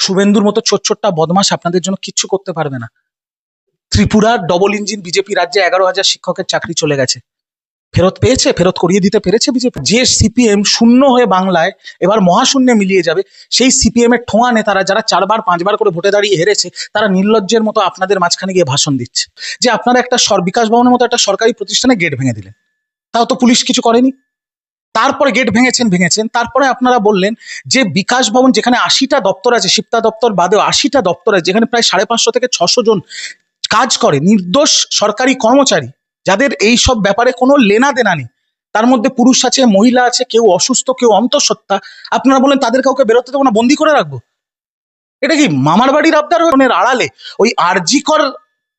শুভেন্দুর মতো ছোট ছোট্টা বদমাস আপনাদের জন্য কিচ্ছু করতে পারবে না। ত্রিপুরার ডবল ইঞ্জিন বিজেপি রাজ্যে এগারো হাজার শিক্ষকের চাকরি চলে গেছে। ফেরত পেয়েছে, ফেরত করিয়ে দিতে পেরেছে বিজেপি যে সিপিএম শূন্য হয়ে বাংলায় এবার মহাশূন্যে মিলিয়ে যাবে, সেই সিপিএম এর ঠোঁয়া নেতারা যারা চারবার, পাঁচবার করে ভোটে দাঁড়িয়ে হেরেছে, তারা নির্লজ্জের মতো আপনাদের মাঝখানে গিয়ে ভাষণ দিচ্ছে। যে আপনারা একটা বিকাশ ভবনের মতো একটা সরকারি প্রতিষ্ঠানে গেট ভেঙে দিলেন। তাও তো পুলিশ কিছু করেনি। তারপরে গেট ভেঙেছেন ভেঙেছেন। তারপরে আপনারা বললেন যে বিকাশ ভবন যেখানে আশিটা দপ্তর আছে, শিপ্তা দপ্তর বাদেও আশিটা দপ্তর আছে, যেখানে প্রায় সাড়ে পাঁচশো থেকে ছশো জন কাজ করে, নির্দোষ সরকারি কর্মচারী, যাদের এই সব ব্যাপারে কোনো লেনা দেনা নেই। তার মধ্যে পুরুষ আছে, মহিলা আছে, কেউ অসুস্থ, কেউ অন্তঃসত্ত্বা, আপনারা বলেন তাদের কাউকে বেরোতে দেবো না, বন্দি করে রাখব। এটা কি মামার বাড়ির আবদার? আড়ালে, ওই আরজিকর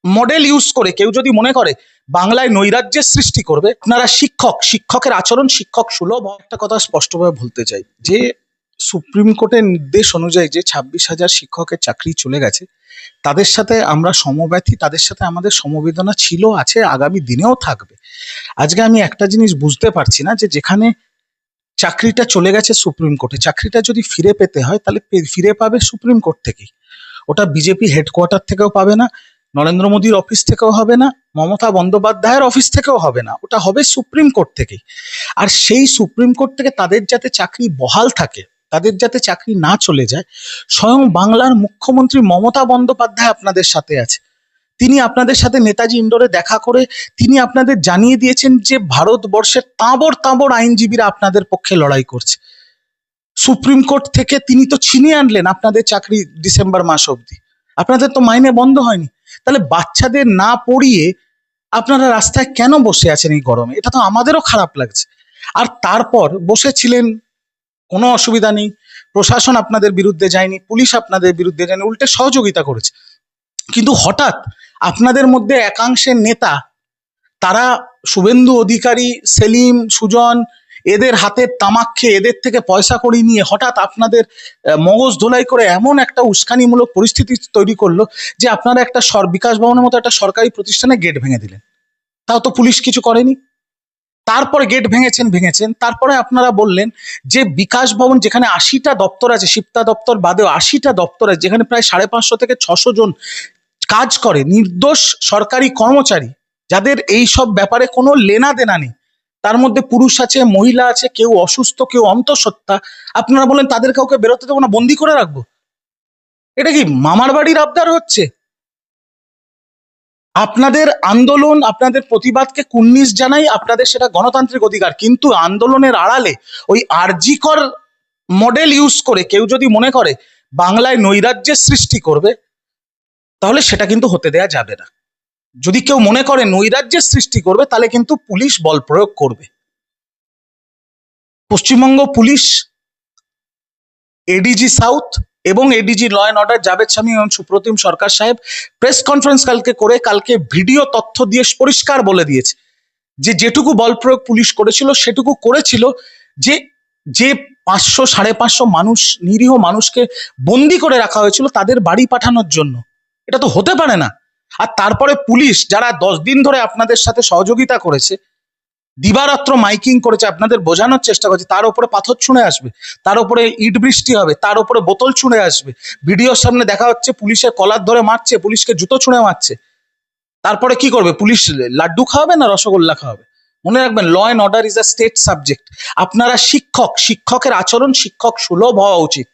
মডেল ইউজ করে, কেউ যদি মনে করে বাংলায় নৈরাজ্যের সৃষ্টি করবে। আপনারা শিক্ষক, শিক্ষকের আচরণ শিক্ষক সুলভ। একটা কথা স্পষ্টভাবে বলতে চাই, যে সুপ্রিম কোর্টের নির্দেশ অনুযায়ী যে ছাব্বিশ হাজার শিক্ষকের চাকরি চলে গেছে, তাদের সাথে আমরা সমব্যথী, তাদের সাথে আমাদের সমবেদনা ছিল, আছে, আগামী দিনেও থাকবে। আজকে আমি একটা জিনিস বুঝতে পারছি না, যে যেখানে চাকরিটা চলে গেছে সুপ্রিম কোর্টে, চাকরিটা যদি ফিরে পেতে হয়, তাহলে ফিরে পাবে সুপ্রিম কোর্ট থেকেই। ওটা বিজেপি হেডকোয়ার্টার থেকেও পাবে না নরেন্দ্র মোদীর অফিস থেকেও হবে না, মমতা বন্দ্যোপাধ্যায়ের অফিস থেকেও হবে না, ওটা হবে সুপ্রিম কোর্ট থেকেই আর সেই সুপ্রিম কোর্ট থেকে তাদের যাতে চাকরি বহাল থাকে, তাদের যাতে চাকরি না চলে যায়, স্বয়ং বাংলার মুখ্যমন্ত্রী মমতা বন্দ্যোপাধ্যায় আপনাদের সাথে আছে। তিনি আপনাদের সাথে নেতাজি ইন্ডোরে দেখা করে, তিনি আপনাদের জানিয়ে দিয়েছেন যে ভারতবর্ষের তাঁবর তাঁবর আইনজীবীরা আপনাদের পক্ষে লড়াই করছে। সুপ্রিম কোর্ট থেকে তিনি তো ছিনিয়ে আনলেন আপনাদের চাকরি ডিসেম্বর মাস অবধি। আপনাদের তো মাইনে বন্ধ হয়নি। তাহলে বাচ্চাদের না পড়িয়ে আপনারা রাস্তায় কেন বসে আছেন এই গরমে? এটা তো আমাদেরও খারাপ লাগছে। আর তারপর বসেছিলেন, কোনো অসুবিধা নেই। প্রশাসন আপনাদের বিরুদ্ধে যায়নি, পুলিশ আপনাদের বিরুদ্ধে যায়নি, উল্টে সহযোগিতা করেছে। কিন্তু হঠাৎ আপনাদের মধ্যে একাংশের নেতা, তারা শুভেন্দু অধিকারী, সেলিম, সুজন এদের হাতের তামাক খেয়ে এদের থেকে পয়সা করি নিয়ে হঠাৎ আপনাদের মগজ ধোলাই করে এমন একটা উস্কানিমূলক পরিস্থিতি তৈরি করল যে আপনারা একটা সর বিকাশ ভবনের মতো একটা সরকারি প্রতিষ্ঠানে গেট ভেঙে দিলেন। তাও তো পুলিশ কিছু করেনি। তারপরে গেট ভেঙেছেন ভেঙেছেন। তারপরে আপনারা বললেন যে বিকাশ ভবন যেখানে আশিটা দপ্তর আছে, শিপ্তা দপ্তর বাদেও আশিটা দপ্তর আছে, যেখানে প্রায় সাড়ে পাঁচশো থেকে ছশো জন কাজ করে, নির্দোষ সরকারি কর্মচারী, যাদের এই সব ব্যাপারে কোনো লেনা দেনা নেই। তার মধ্যে পুরুষ আছে, মহিলা আছে, কেউ অসুস্থ, কেউ অন্তঃসত্ত্বা। আপনারা বলেন, তাদের কাউকে বেরোতে দেবো না, বন্দি করে রাখব? এটা কি মামার বাড়ির আবদার হচ্ছে? আপনাদের আন্দোলন, আপনাদের প্রতিবাদকে কুর্নিশ জানাই, আপনাদের সেটা গণতান্ত্রিক অধিকার। কিন্তু আন্দোলনের আড়ালে ওই আরজিকর মডেল ইউজ করে কেউ যদি মনে করে বাংলায় নৈরাজ্যের সৃষ্টি করবে, তাহলে সেটা কিন্তু হতে দেয়া যাবে না। যদি কেউ মনে করে নৈরাজ্যের সৃষ্টি করবে, তাহলে কিন্তু পুলিশ বল প্রয়োগ করবে। পশ্চিমবঙ্গ পুলিশ এডিজি সাউথ এবং ADG law and order Javed Swami এবং সুপ্রতিম সরকার সাহেব প্রেস কনফারেন্স কালকে করে কালকে ভিডিও তথ্য দিয়ে পরিষ্কার বলে দিয়েছে। যে যেটুকু বল প্রয়োগ পুলিশ করেছিল, সেটুকু করেছিল যে যে পাঁচশো, সাড়ে পাঁচশো মানুষ, নিরীহ মানুষকে বন্দি করে রাখা হয়েছিল তাদের বাড়ি পাঠানোর জন্য। এটা তো হতে পারে না। আর তারপরে পুলিশ যারা দশ দিন ধরে আপনাদের সাথে সহযোগিতা করেছে, দিবারাত্র মাইকিং করেছে, আপনাদের বোঝানোর চেষ্টা করছে, তার উপরে পাথর ছুঁড়ে আসবে, তার উপরে ইট বৃষ্টি হবে, তার উপরে বোতল ছুঁড়ে আসবে, ভিডিওর সামনে দেখা হচ্ছে পুলিশের কলার ধরে মারছে, পুলিশকে জুতো ছুঁড়ে মারছে, তারপরে কি করবে? পুলিশ লাড্ডু খাওয়াবে না রসগোল্লা খাওয়াবে? মনে রাখবেন law and order is a state subject আপনারা শিক্ষক, শিক্ষকের আচরণ শিক্ষক সুলভ হওয়া উচিত।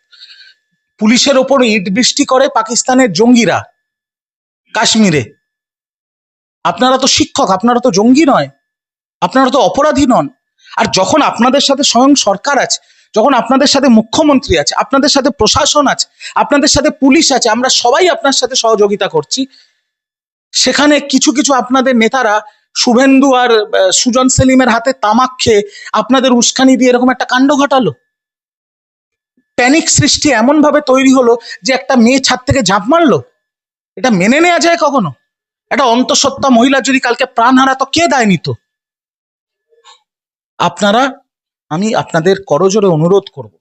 পুলিশের ওপর ইট বৃষ্টি করে পাকিস্তানের জঙ্গিরা। কাশ্মীরে। আপনারা তো শিক্ষক, আপনারা তো জঙ্গি নয়, আপনারা তো অপরাধী নন। আর যখন আপনাদের সাথে স্বয়ং সরকার আছে, যখন আপনাদের সাথে মুখ্যমন্ত্রী আছে, আপনাদের সাথে প্রশাসন আছে, আপনাদের সাথে পুলিশ আছে, আমরা সবাই আপনার সাথে সহযোগিতা করছি, সেখানে কিছু কিছু আপনাদের নেতারা শুভেন্দু আর সুজন সেলিমের হাতে তামাক খেয়ে আপনাদের উস্কানি দিয়ে এরকম একটা কাণ্ড ঘটালো। প্যানিক সৃষ্টি এমন ভাবে তৈরি হলো যে একটা মেয়ে ছাদ থেকে ঝাঁপ মারলো। এটা মেনে নেওয়া যায় কখনো? একটা অন্তঃসত্ত্বা মহিলা যদি কালকে প্রাণ হারাতো কে দায় নিত? আপনারা, আমি আপনাদের করজোরে অনুরোধ করব।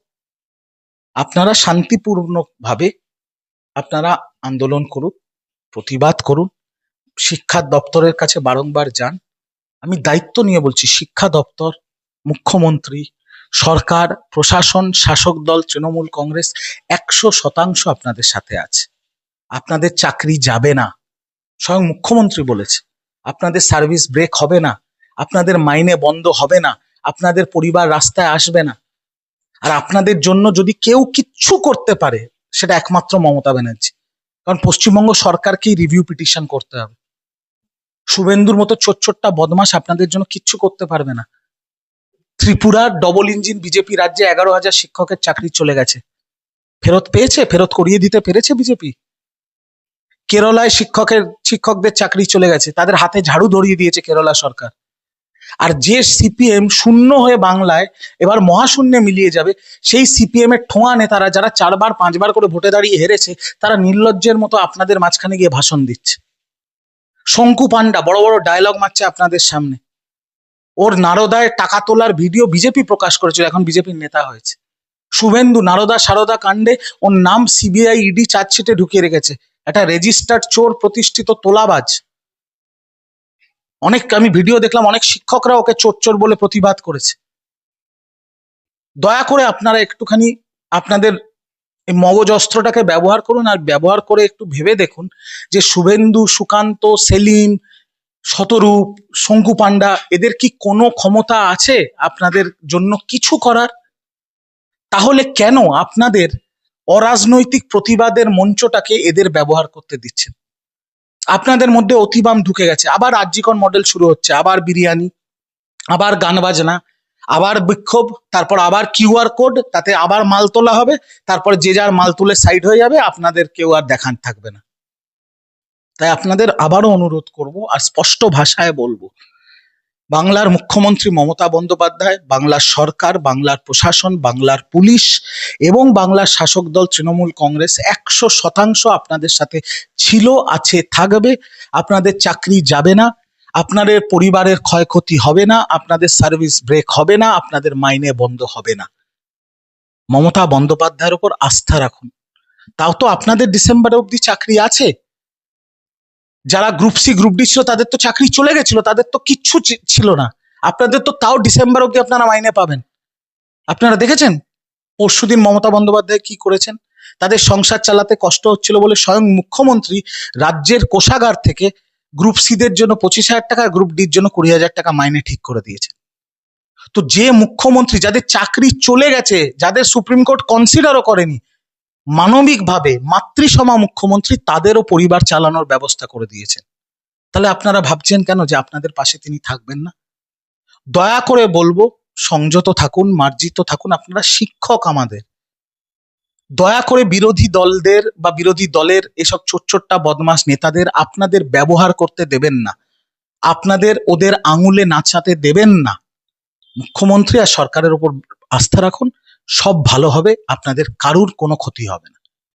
আপনারা শান্তিপূর্ণভাবে আপনারা আন্দোলন করুন, প্রতিবাদ করুন, শিক্ষা দপ্তরের কাছে বারংবার যান। আমি দায়িত্ব নিয়ে বলছি, শিক্ষা দপ্তর, মুখ্যমন্ত্রী, সরকার, প্রশাসন, শাসক দল, তৃণমূল কংগ্রেস একশো শতাংশ আপনাদের সাথে আছে। আপনাদের চাকরি যাবে না। স্বয়ং মুখ্যমন্ত্রী বলেছে, আপনাদের সার্ভিস ব্রেক হবে না, আপনাদের মাইনে বন্ধ হবে না, আপনাদের পরিবার রাস্তায় আসবে না। আর আপনাদের জন্য যদি কেউ কিচ্ছু করতে পারে, সেটা একমাত্র মমতা ব্যানার্জি। কারণ পশ্চিমবঙ্গ সরকারকেই রিভিউ পিটিশন করতে হবে। শুভেন্দুর মতো ছোট ছোট্টা বদমাস আপনাদের জন্য কিচ্ছু করতে পারবে না। ত্রিপুরার ডবল ইঞ্জিন বিজেপি রাজ্যে এগারো হাজার শিক্ষকের চাকরি চলে গেছে। ফেরত পেয়েছে, ফেরত করিয়ে দিতে পেরেছে বিজেপি? কেরলায় শিক্ষকের, শিক্ষকদের চাকরি চলে গেছে। তাদের হাতে ঝাড়ু ধরিয়ে দিয়েছে কেরলা সরকার। আর যে সিপিএম শূন্য হয়ে বাংলায় এবার মহাশূন্যে মিলিয়ে যাবে, সেই সিপিএম এর ঠোঁয়া নেতারা যারা চারবার, পাঁচবার করে ভোটে দাঁড়িয়ে হেরেছে, তারা নির্লজ্জের মতো আপনাদের মাঝখানে গিয়ে ভাষণ দিচ্ছে। শঙ্কু পান্ডা বড় বড় ডায়লগ মারছে আপনাদের সামনে। ওর নারদায় টাকা তোলার ভিডিও বিজেপি প্রকাশ করেছিল, এখন বিজেপির নেতা হয়েছে। শুভেন্দু, নারদা, সারদা কাণ্ডে ওর নাম সিবিআই ইডি চার্জশিটে ঢুকিয়ে রেখেছে। একটা রেজিস্টার্ড চোর প্রতিষ্ঠিত তোলাবাজ। অনেক আমি ভিডিও দেখলাম, অনেক শিক্ষকরা ওকে চোর চোর বলে প্রতিবাদ করেছে। দয়া করে আপনারা একটুখানি আপনাদের এই মগজ অস্ত্রটাকে ব্যবহার করুন আর ব্যবহার করে একটু ভেবে দেখুন যে শুভেন্দু, সুকান্ত, সেলিম, শতরূপ, শঙ্কু পান্ডা এদের কি কোনো ক্ষমতা আছে আপনাদের জন্য কিছু করার? তাহলে কেন আপনাদের অরাজনৈতিক প্রতিবাদের মঞ্চটাকে এদের ব্যবহার করতে দিচ্ছেন। আপনাদের মধ্যে অতিবাম ঢুকে গেছে। আবার রাজ্যিকন মডেল শুরু হচ্ছে। আবার বিরিয়ানি, আবার গান বাজনা, আবার বিক্ষোভ, তারপর আবার কিউআর কোড তাতে আবার মাল তোলা হবে, তারপর যে যার মাল তুলে সাইড হয়ে যাবে, আপনাদের কেউ আর দেখান থাকবে না। তাই আপনাদের আবারও অনুরোধ করব আর স্পষ্ট ভাষায় বলব বাংলার মুখ্যমন্ত্রী মমতা বন্দ্যোপাধ্যায়, বাংলার সরকার, বাংলার প্রশাসন, বাংলার পুলিশ এবং বাংলার শাসক দল তৃণমূল কংগ্রেস একশো শতাংশ আপনাদের সাথে ছিল, আছে, থাকবে। আপনাদের চাকরি যাবে না, আপনাদের পরিবারের ক্ষয়ক্ষতি হবে না, আপনাদের সার্ভিস ব্রেক হবে না, আপনাদের মাইনে বন্ধ হবে না। মমতা বন্দ্যোপাধ্যায়ের উপর আস্থা রাখুন। তাও তো আপনাদের ডিসেম্বর অবধি চাকরি আছে। যারা গ্রুপ সি গ্রুপ ডি ছিল, তাদের তো চাকরি চলে গেছিল, তাদের তো কিচ্ছু ছিল না। আপনাদের তো তাও ডিসেম্বর অবধি আপনারা মাইনে পাবেন? আপনারা দেখেছেন? পরশুদিন মমতা বন্দ্যোপাধ্যায় কি করেছেন? তাদের সংসার চালাতে কষ্ট হচ্ছিল বলে স্বয়ং মুখ্যমন্ত্রী রাজ্যের কোষাগার থেকে গ্রুপ সিদের জন্য পঁচিশ হাজার টাকা গ্রুপ ডির জন্য কুড়ি হাজার টাকা মাইনে ঠিক করে দিয়েছে তো যে মুখ্যমন্ত্রী, যাদের চাকরি চলে গেছে, যাদের সুপ্রিম কোর্ট কনসিডারও করেনি মানবিকভাবে মাতৃসমা মুখ্যমন্ত্রী তাদেরও পরিবার চালানোর ব্যবস্থা করে দিয়েছেন। তাহলে আপনারা ভাবছেন কেন যে আপনাদের পাশে তিনি থাকবেন না? দয়া করে বলব, সংযত থাকুন, মার্জিত থাকুন, আপনারা শিক্ষক আমাদের। দয়া করে বিরোধী দলদের বা বিরোধী দলের এসব ছোট ছোট্টা বদমাস নেতাদের আপনাদের ব্যবহার করতে দেবেন না। আপনাদের ওদের আঙুলে নাচাতে দেবেন না। মুখ্যমন্ত্রী আর সরকারের উপর আস্থা রাখুন। সব ভালো হবে আপনাদের কারুর কোনো ক্ষতি হবে না।